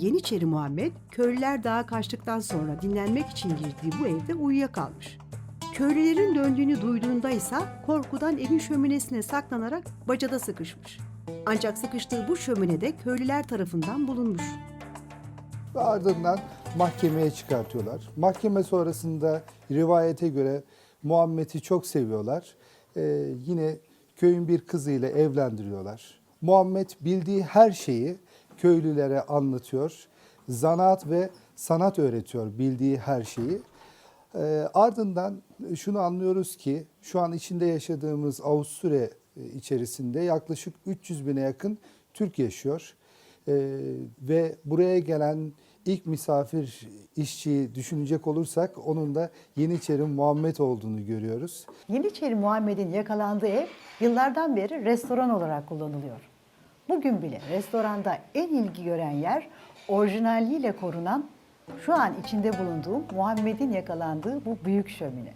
Yeniçeri Muhammed, köylüler dağa kaçtıktan sonra dinlenmek için girdiği bu evde uyuyakalmış. Köylülerin döndüğünü duyduğunda ise korkudan evin şöminesine saklanarak bacada sıkışmış. Ancak sıkıştığı bu şöminede köylüler tarafından bulunmuş. Ve ardından mahkemeye çıkartıyorlar. Mahkeme sonrasında rivayete göre Muhammed'i çok seviyorlar. Ee, yine köyün bir kızıyla evlendiriyorlar. Muhammed bildiği her şeyi köylülere anlatıyor. Zanaat ve sanat öğretiyor bildiği her şeyi. Ee, ardından şunu anlıyoruz ki şu an içinde yaşadığımız Avusturya e, içerisinde yaklaşık 300 bine yakın Türk yaşıyor. Ee, ve buraya gelen ilk misafir işçiyi düşünecek olursak onun da Yeniçeri Muhammed olduğunu görüyoruz. Yeniçeri Muhammed'in yakalandığı ev yıllardan beri restoran olarak kullanılıyor. Bugün bile restoranda en ilgi gören yer orijinalliğiyle korunan şu an içinde bulunduğum Muhammed'in yakalandığı bu büyük şömine.